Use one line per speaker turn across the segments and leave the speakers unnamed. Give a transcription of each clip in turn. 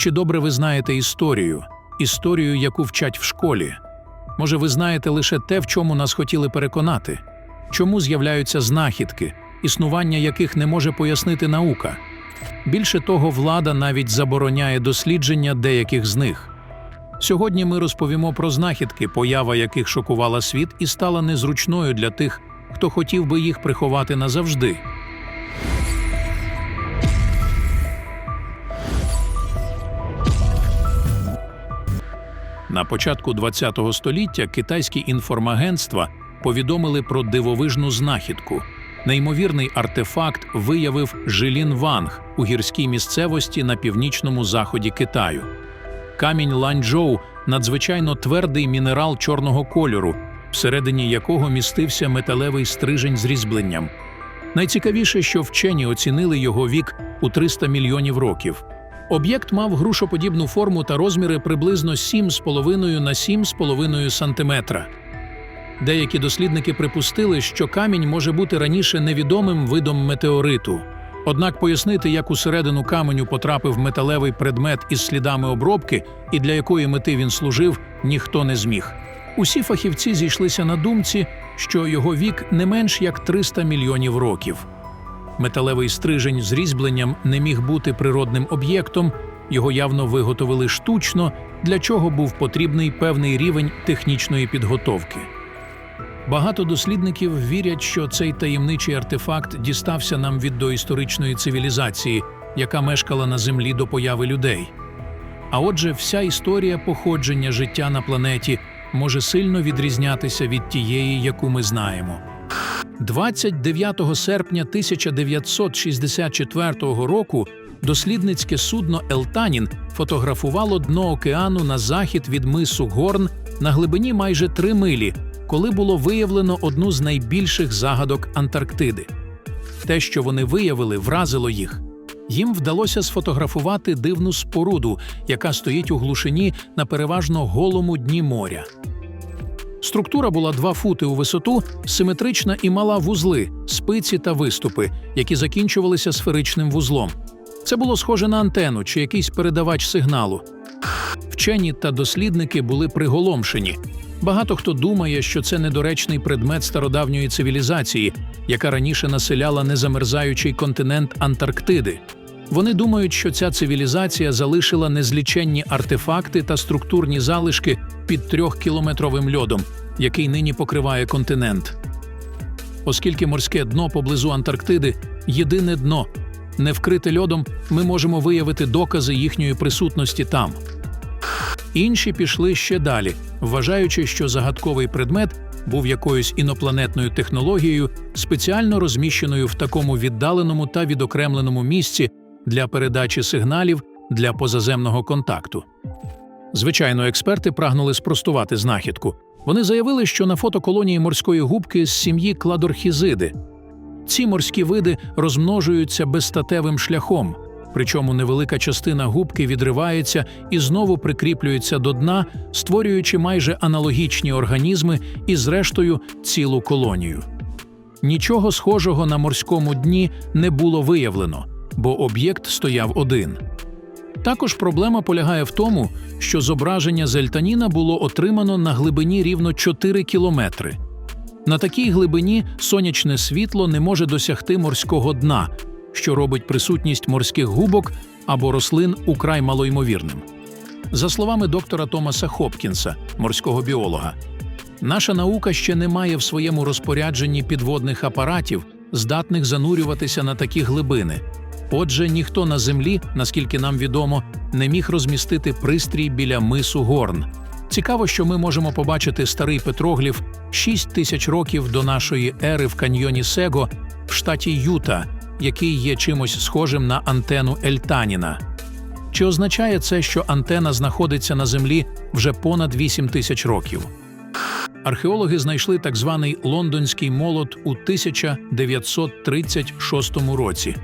Чи добре ви знаєте історію, історію, яку вчать в школі? Може, ви знаєте лише те, в чому нас хотіли переконати? Чому з'являються знахідки, існування яких не може пояснити наука? Більше того, влада навіть забороняє дослідження деяких з них. Сьогодні ми розповімо про знахідки, поява яких шокувала світ і стала незручною для тих, хто хотів би їх приховати назавжди. На початку ХХ століття китайські інформагентства повідомили про дивовижну знахідку. Неймовірний артефакт виявив Жилін Ванг у гірській місцевості на північному заході Китаю. Камінь ланчжоу – надзвичайно твердий мінерал чорного кольору, всередині якого містився металевий стрижень з різьбленням. Найцікавіше, що вчені оцінили його вік у 300 мільйонів років. Об'єкт мав грушоподібну форму та розміри приблизно 7,5 на 7,5 сантиметра. Деякі дослідники припустили, що камінь може бути раніше невідомим видом метеориту. Однак пояснити, як усередину каменю потрапив металевий предмет із слідами обробки і для якої мети він служив, ніхто не зміг. Усі фахівці зійшлися на думці, що його вік не менш як 300 мільйонів років. Металевий стрижень з різьбленням не міг бути природним об'єктом, його явно виготовили штучно, для чого був потрібний певний рівень технічної підготовки. Багато дослідників вірять, що цей таємничий артефакт дістався нам від доісторичної цивілізації, яка мешкала на землі до появи людей. А отже, вся історія походження життя на планеті може сильно відрізнятися від тієї, яку ми знаємо. 29 серпня 1964 року дослідницьке судно Елтанін фотографувало дно океану на захід від мису Горн на глибині майже 3 милі, коли було виявлено одну з найбільших загадок Антарктиди. Те, що вони виявили, вразило їх. Їм вдалося сфотографувати дивну споруду, яка стоїть у глушині на переважно голому дні моря. Структура була 2 фути у висоту, симетрична і мала вузли, спиці та виступи, які закінчувалися сферичним вузлом. Це було схоже на антенну чи якийсь передавач сигналу. Вчені та дослідники були приголомшені. Багато хто думає, що це недоречний предмет стародавньої цивілізації, яка раніше населяла незамерзаючий континент Антарктиди. Вони думають, що ця цивілізація залишила незліченні артефакти та структурні залишки під трьохкілометровим льодом, який нині покриває континент. Оскільки морське дно поблизу Антарктиди єдине дно, не вкрите льодом, ми можемо виявити докази їхньої присутності там. Інші пішли ще далі, вважаючи, що загадковий предмет був якоюсь інопланетною технологією, спеціально розміщеною в такому віддаленому та відокремленому місці для передачі сигналів для позаземного контакту. Звичайно, експерти прагнули спростувати знахідку. Вони заявили, що на фото колонії морської губки з сім'ї кладорхізиди. Ці морські види розмножуються безстатевим шляхом, причому невелика частина губки відривається і знову прикріплюється до дна, створюючи майже аналогічні організми і, зрештою, цілу колонію. Нічого схожого на морському дні не було виявлено, бо об'єкт стояв один. Також проблема полягає в тому, що зображення зельтаніна було отримано на глибині рівно 4 кілометри. На такій глибині сонячне світло не може досягти морського дна, що робить присутність морських губок або рослин украй малоймовірним. За словами доктора Томаса Хопкінса, морського біолога, наша наука ще не має в своєму розпорядженні підводних апаратів, здатних занурюватися на такі глибини. Отже, ніхто на землі, наскільки нам відомо, не міг розмістити пристрій біля мису Горн. Цікаво, що ми можемо побачити старий петрогліф 6 тисяч років до нашої ери в каньйоні Сего в штаті Юта, який є чимось схожим на антену Ельтаніна. Чи означає це, що антена знаходиться на землі вже понад 8 тисяч років? Археологи знайшли так званий лондонський молот у 1936 році.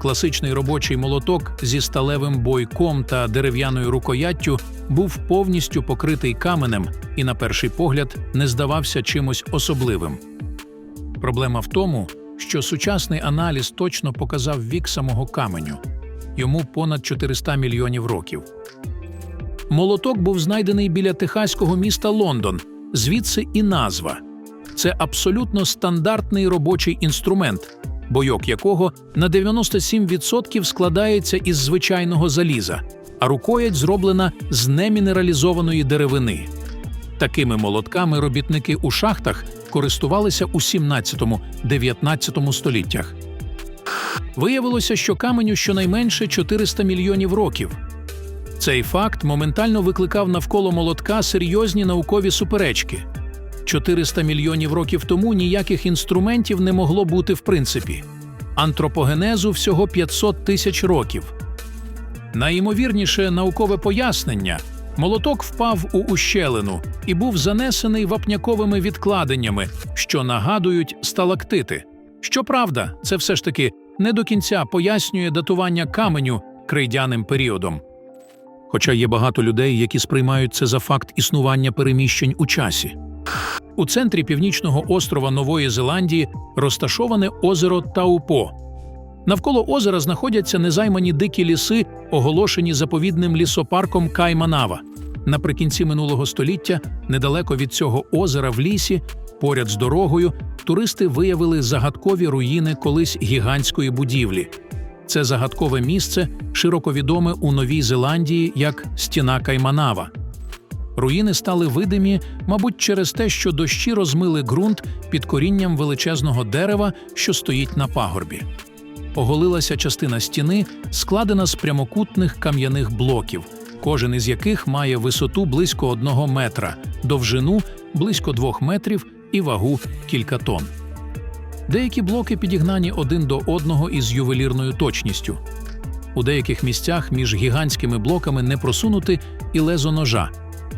Класичний робочий молоток зі сталевим бойком та дерев'яною рукояттю був повністю покритий каменем і, на перший погляд, не здавався чимось особливим. Проблема в тому, що сучасний аналіз точно показав вік самого каменю. йому понад 400 мільйонів років. Молоток був знайдений біля техаського міста Лондон, звідси і назва. Це абсолютно стандартний робочий інструмент, бойок якого на 97% складається із звичайного заліза, а рукоять зроблена з немінералізованої деревини. Такими молотками робітники у шахтах користувалися у 17-19 століттях. Виявилося, що каменю щонайменше 400 мільйонів років. Цей факт моментально викликав навколо молотка серйозні наукові суперечки. 400 мільйонів років тому ніяких інструментів не могло бути в принципі. Антропогенезу всього 500 тисяч років. Найімовірніше наукове пояснення молоток впав у ущелину і був занесений вапняковими відкладеннями, що нагадують сталактити. Щоправда, це все ж таки не до кінця пояснює датування каменю крейдяним періодом. Хоча є багато людей, які сприймають це за факт існування переміщень у часі. У центрі північного острова Нової Зеландії розташоване озеро Таупо. Навколо озера знаходяться незаймані дикі ліси, оголошені заповідним лісопарком Кайманава. Наприкінці минулого століття, недалеко від цього озера в лісі, поряд з дорогою, туристи виявили загадкові руїни колись гігантської будівлі. Це загадкове місце широко відоме у Новій Зеландії як стіна Кайманава. Руїни стали видимі, мабуть, через те, що дощі розмили ґрунт під корінням величезного дерева, що стоїть на пагорбі. Оголилася частина стіни, складена з прямокутних кам'яних блоків, кожен із яких має висоту близько одного метра, довжину близько двох метрів і вагу кілька тонн. Деякі блоки підігнані один до одного із ювелірною точністю. У деяких місцях між гігантськими блоками не просунути і лезо ножа,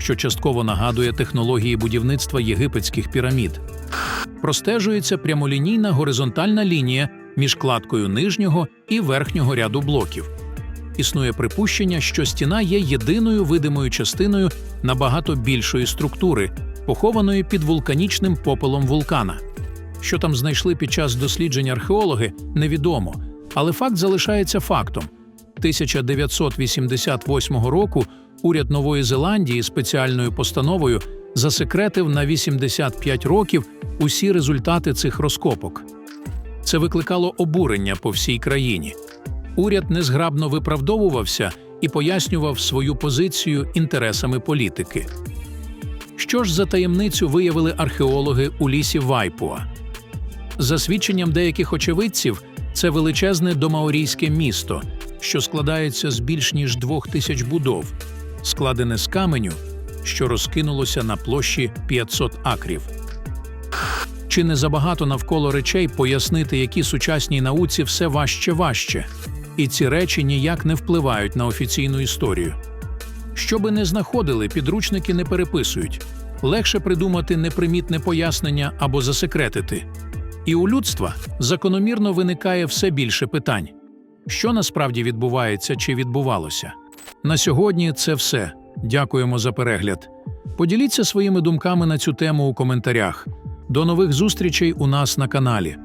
що частково нагадує технології будівництва єгипетських пірамід. Простежується прямолінійна горизонтальна лінія між кладкою нижнього і верхнього ряду блоків. Існує припущення, що стіна є єдиною видимою частиною набагато більшої структури, похованої під вулканічним попелом вулкана. Що там знайшли під час досліджень археологи, невідомо, але факт залишається фактом. 1988 року уряд Нової Зеландії спеціальною постановою засекретив на 85 років усі результати цих розкопок. Це викликало обурення по всій країні. Уряд незграбно виправдовувався і пояснював свою позицію інтересами політики. Що ж за таємницю виявили археологи у лісі Вайпуа? За свідченням деяких очевидців, це величезне домаорійське місто, що складається з більш ніж двох тисяч будов, складене з каменю, що розкинулося на площі 500 акрів. Чи не забагато навколо речей пояснити, які сучасній науці все важче важче, і ці речі ніяк не впливають на офіційну історію. Що би не знаходили, підручники не переписують. Легше придумати непримітне пояснення або засекретити. І у людства закономірно виникає все більше питань: що насправді відбувається чи відбувалося. На сьогодні це все. Дякуємо за перегляд. Поділіться своїми думками на цю тему у коментарях. До нових зустрічей у нас на каналі.